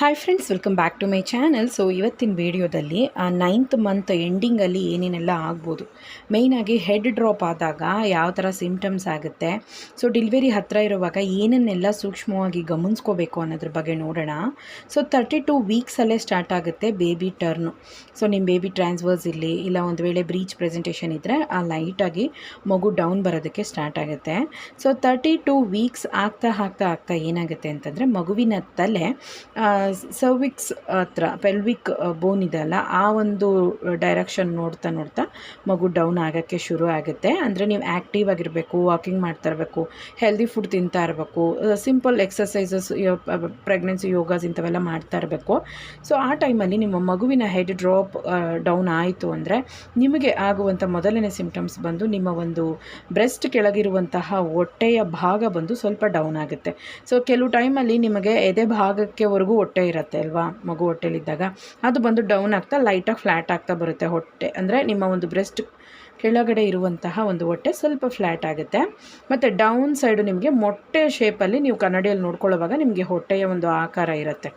Hi friends welcome back to my channel so ಇವತ್ತಿನ ವಿಡಿಯೋದಲ್ಲಿ ninth month ಎಂಡಿಂಗಲ್ಲಿ ಏನೇನೆಲ್ಲ ಆಗ್ಬೋದು. ಮೇಯ್ನಾಗಿ ಹೆಡ್ ಡ್ರಾಪ್ ಆದಾಗ ಯಾವ ಥರ ಸಿಂಪ್ಟಮ್ಸ್ ಆಗುತ್ತೆ. ಸೊ ಡೆಲಿವರಿ ಹತ್ತಿರ ಇರುವಾಗ ಏನನ್ನೆಲ್ಲ ಸೂಕ್ಷ್ಮವಾಗಿ ಗಮನಿಸ್ಕೋಬೇಕು ಅನ್ನೋದ್ರ ಬಗ್ಗೆ ನೋಡೋಣ. ಸೊ ತರ್ಟಿ ಟು ವೀಕ್ಸಲ್ಲೇ ಸ್ಟಾರ್ಟ್ ಆಗುತ್ತೆ ಬೇಬಿ ಟರ್ನು ಸೊ ನಿಮ್ಮ ಬೇಬಿ ಟ್ರಾನ್ಸ್ಫರ್ಸ್ ಇಲ್ಲಿ, ಇಲ್ಲ ಒಂದು ವೇಳೆ ಬ್ರೀಚ್ ಪ್ರೆಸೆಂಟೇಷನ್ ಇದ್ದರೆ ಆ ಲೈಟಾಗಿ ಮಗು ಡೌನ್ ಬರೋದಕ್ಕೆ ಸ್ಟಾರ್ಟ್ ಆಗುತ್ತೆ. ಸೊ ತರ್ಟಿ ಟು ವೀಕ್ಸ್ ಆಗ್ತಾ ಆಗ್ತಾ ಆಗ್ತಾ ಏನಾಗುತ್ತೆ ಅಂತಂದರೆ, ಮಗುವಿನ ತಲೆ ಸರ್ವಿಕ್ಸ್ ಹತ್ರ ಪೆಲ್ವಿಕ್ ಬೋನ್ ಇದೆಯಲ್ಲ ಆ ಒಂದು ಡೈರೆಕ್ಷನ್ ನೋಡ್ತಾ ನೋಡ್ತಾ ಮಗು ಡೌನ್ ಆಗೋಕ್ಕೆ ಶುರು ಆಗುತ್ತೆ. ಅಂದರೆ ನೀವು ಆ್ಯಕ್ಟಿವ್ ಆಗಿರಬೇಕು ವಾಕಿಂಗ್ ಮಾಡ್ತಾ ಇರಬೇಕು ಹೆಲ್ದಿ ಫುಡ್ ತಿಂತಾ ಇರಬೇಕು ಸಿಂಪಲ್ ಎಕ್ಸಸೈಸಸ್ ಪ್ರೆಗ್ನೆನ್ಸಿ ಯೋಗಾಸ್ ಇಂಥವೆಲ್ಲ ಮಾಡ್ತಾ ಇರಬೇಕು. ಸೊ ಆ ಟೈಮಲ್ಲಿ ನಿಮ್ಮ ಮಗುವಿನ ಹೆಡ್ ಡ್ರಾಪ್ ಡೌನ್ ಆಯಿತು ಅಂದರೆ ನಿಮಗೆ ಆಗುವಂಥ ಮೊದಲನೇ ಸಿಂಪ್ಟಮ್ಸ್ ಬಂದು ನಿಮ್ಮ ಒಂದು ಬ್ರೆಸ್ಟ್ ಕೆಳಗಿರುವಂತಹ ಹೊಟ್ಟೆಯ ಭಾಗ ಬಂದು ಸ್ವಲ್ಪ ಡೌನ್ ಆಗುತ್ತೆ. ಸೊ ಕೆಲವು ಟೈಮಲ್ಲಿ ನಿಮಗೆ ಎದೆ ಭಾಗಕ್ಕೆವರೆಗೂ ಹೊಟ್ಟೆ ಇರುತ್ತೆ ಅಲ್ವಾ? ಮಗು ಹೊಟ್ಟೆಲಿದ್ದಾಗ. ಅದು ಬಂದು ಡೌನ್ ಆಗ್ತಾ ಲೈಟಾಗಿ ಫ್ಲ್ಯಾಟ್ ಆಗ್ತಾ ಬರುತ್ತೆ ಹೊಟ್ಟೆ. ಅಂದರೆ ನಿಮ್ಮ ಒಂದು ಬ್ರೆಸ್ಟ್ ಕೆಳಗಡೆ ಇರುವಂತಹ ಒಂದು ಹೊಟ್ಟೆ ಸ್ವಲ್ಪ ಫ್ಲ್ಯಾಟ್ ಆಗುತ್ತೆ. ಮತ್ತು ಡೌನ್ ಸೈಡು ನಿಮಗೆ ಮೊಟ್ಟೆ ಶೇಪಲ್ಲಿ ನೀವು ಕನ್ನಡಿಯಲ್ಲಿ ನೋಡ್ಕೊಳ್ಳೋವಾಗ ನಿಮಗೆ ಹೊಟ್ಟೆಯ ಒಂದು ಆಕಾರ ಇರುತ್ತೆ.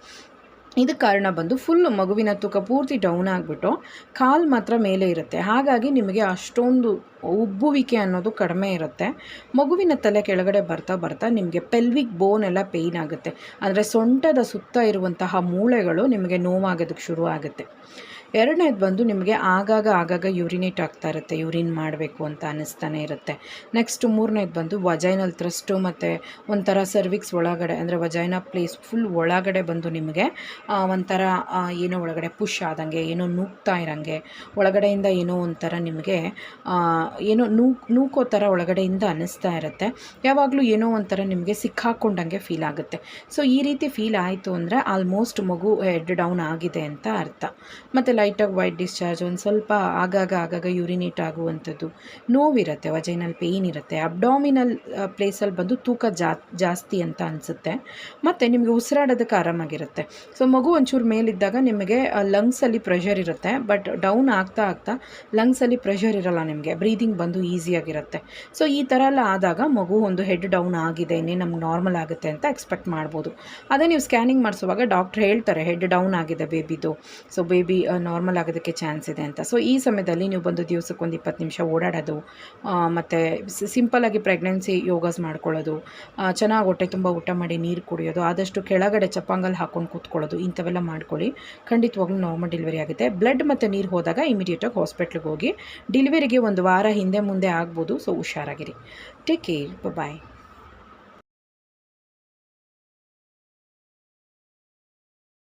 ಇದಕ್ಕೆ ಕಾರಣ ಬಂದು ಫುಲ್ಲು ಮಗುವಿನ ತೂಕ ಪೂರ್ತಿ ಡೌನ್ ಆಗಿಬಿಟ್ಟು ಕಾಲು ಮಾತ್ರ ಮೇಲೆ ಇರುತ್ತೆ. ಹಾಗಾಗಿ ನಿಮಗೆ ಅಷ್ಟೊಂದು ಉಬ್ಬುವಿಕೆ ಅನ್ನೋದು ಕಡಿಮೆ ಇರುತ್ತೆ. ಮಗುವಿನ ತಲೆ ಕೆಳಗಡೆ ಬರ್ತಾ ಬರ್ತಾ ನಿಮಗೆ ಪೆಲ್ವಿಕ್ ಬೋನ್ ಎಲ್ಲ ಪೇಯ್ನ್ ಆಗುತ್ತೆ. ಅಂದರೆ ಸೊಂಟದ ಸುತ್ತ ಇರುವಂತಹ ಮೂಳೆಗಳು ನಿಮಗೆ ನೋವಾಗೋದಕ್ಕೆ ಶುರು ಆಗುತ್ತೆ. ಎರಡನೇದು ಬಂದು ನಿಮಗೆ ಆಗಾಗ ಆಗಾಗ ಯೂರಿನೇಟ್ ಆಗ್ತಾ ಇರುತ್ತೆ. ಯೂರಿನ್ ಮಾಡಬೇಕು ಅಂತ ಅನ್ನಿಸ್ತಾನೆ ಇರುತ್ತೆ. ನೆಕ್ಸ್ಟ್ ಮೂರನೇದು ಬಂದು ವಜೈನಲ್ ಥ್ರಸ್ಟು ಮತ್ತು ಒಂಥರ ಸರ್ವಿಕ್ಸ್ ಒಳಗಡೆ, ಅಂದರೆ ವಜೈನ ಪ್ಲೇಸ್ ಫುಲ್ ಒಳಗಡೆ ಬಂದು ನಿಮಗೆ ಒಂಥರ ಏನೋ ಒಳಗಡೆ ಪುಷ್ ಆದಂಗೆ, ಏನೋ ನೂಕ್ತಾ ಇರೋಂಗೆ, ಒಳಗಡೆಯಿಂದ ಏನೋ ಒಂಥರ ನಿಮಗೆ ಏನೋ ನೂಕ್, ನೂಕೋ ಥರ ಒಳಗಡೆಯಿಂದ ಅನ್ನಿಸ್ತಾ ಇರುತ್ತೆ. ಯಾವಾಗಲೂ ಏನೋ ಒಂಥರ ನಿಮಗೆ ಸಿಕ್ಕಾಕೊಂಡಂಗೆ ಫೀಲ್ ಆಗುತ್ತೆ. ಸೊ ಈ ರೀತಿ ಫೀಲ್ ಆಯಿತು ಅಂದರೆ ಆಲ್ಮೋಸ್ಟ್ ಮಗು ಹೆಡ್ ಡೌನ್ ಆಗಿದೆ ಅಂತ ಅರ್ಥ. ಮತ್ತು ಲೈಟಾಗಿ ವೈಟ್ ಡಿಸ್ಚಾರ್ಜ್ ಒಂದು ಸ್ವಲ್ಪ ಆಗಾಗ ಆಗಾಗ ಯೂರಿನೇಟ್ ಆಗುವಂಥದ್ದು ನೋವಿರುತ್ತೆ ವಜೈನಲ್ಲಿ ಪೇಯ್ನ್ ಇರುತ್ತೆ. ಅಬ್ಡಾಮಿನಲ್ ಪ್ಲೇಸಲ್ಲಿ ಬಂದು ತೂಕ ಜಾ, ಜಾಸ್ತಿ ಅಂತ ಅನಿಸುತ್ತೆ. ಮತ್ತು ನಿಮಗೆ ಉಸಿರಾಡೋದಕ್ಕೆ ಆರಾಮಾಗಿರುತ್ತೆ. ಸೊ ಮಗು ಒಂಚೂರು ಮೇಲಿದ್ದಾಗ ನಿಮಗೆ ಲಂಗ್ಸಲ್ಲಿ ಪ್ರೆಷರ್ ಇರುತ್ತೆ. ಬಟ್ ಡೌನ್ ಆಗ್ತಾ ಆಗ್ತಾ ಲಂಗ್ಸಲ್ಲಿ ಪ್ರೆಷರ್ ಇರಲ್ಲ ನಿಮಗೆ. ಬ್ರೀದಿಂಗ್ ಬಂದು ಈಸಿಯಾಗಿರುತ್ತೆ ಸೊ ಈ ಥರ ಎಲ್ಲ ಆದಾಗ ಮಗು ಒಂದು ಹೆಡ್ ಡೌನ್ ಆಗಿದೆ ಇನ್ನೇ ನಮ್ಗೆ ನಾರ್ಮಲ್ ಆಗುತ್ತೆ ಅಂತ ಎಕ್ಸ್ಪೆಕ್ಟ್ ಮಾಡ್ಬೋದು. ಅದೇ ನೀವು ಸ್ಕ್ಯಾನಿಂಗ್ ಮಾಡಿಸುವಾಗ ಡಾಕ್ಟ್ರ್ ಹೇಳ್ತಾರೆ ಹೆಡ್ ಡೌನ್ ಆಗಿದೆ ಬೇಬಿದು ಸೊ ಬೇಬಿ ನಾರ್ಮಲ್ ಆಗೋದಕ್ಕೆ ಚಾನ್ಸ್ ಇದೆ ಅಂತ. ಸೊ ಈ ಸಮಯದಲ್ಲಿ ನೀವು ಬಂದು ದಿವಸಕ್ಕೆ ಒಂದು ಇಪ್ಪತ್ತು ನಿಮಿಷ ಓಡಾಡೋದು ಮತ್ತು ಸಿಂಪಲಾಗಿ ಪ್ರೆಗ್ನೆನ್ಸಿ ಯೋಗಾಸ್ ಮಾಡ್ಕೊಳ್ಳೋದು ಚೆನ್ನಾಗಿ ಹೊಟ್ಟೆ ತುಂಬ ಊಟ ಮಾಡಿ ನೀರು ಕುಡಿಯೋದು, ಆದಷ್ಟು ಕೆಳಗಡೆ ಚಪ್ಪಂಗಲ್ಲಿ ಹಾಕ್ಕೊಂಡು ಕೂತ್ಕೊಳ್ಳೋದು ಇಂಥವೆಲ್ಲ ಮಾಡ್ಕೊಳ್ಳಿ. ಖಂಡಿತವಾಗ್ಲೂ ನಾರ್ಮಲ್ ಡೆಲಿವರಿ ಆಗುತ್ತೆ. ಬ್ಲಡ್ ಮತ್ತು ನೀರು ಹೋದಾಗ ಇಮಿಡಿಯೇಟಾಗಿ ಹಾಸ್ಪಿಟ್ಲಿಗೆ ಹೋಗಿ ಡೆಲಿವರಿಗೆ ಒಂದು ವಾರ ಹಿಂದೆ ಮುಂದೆ ಆಗ್ಬೋದು. ಸೊ ಹುಷಾರಾಗಿರಿ. Take care bye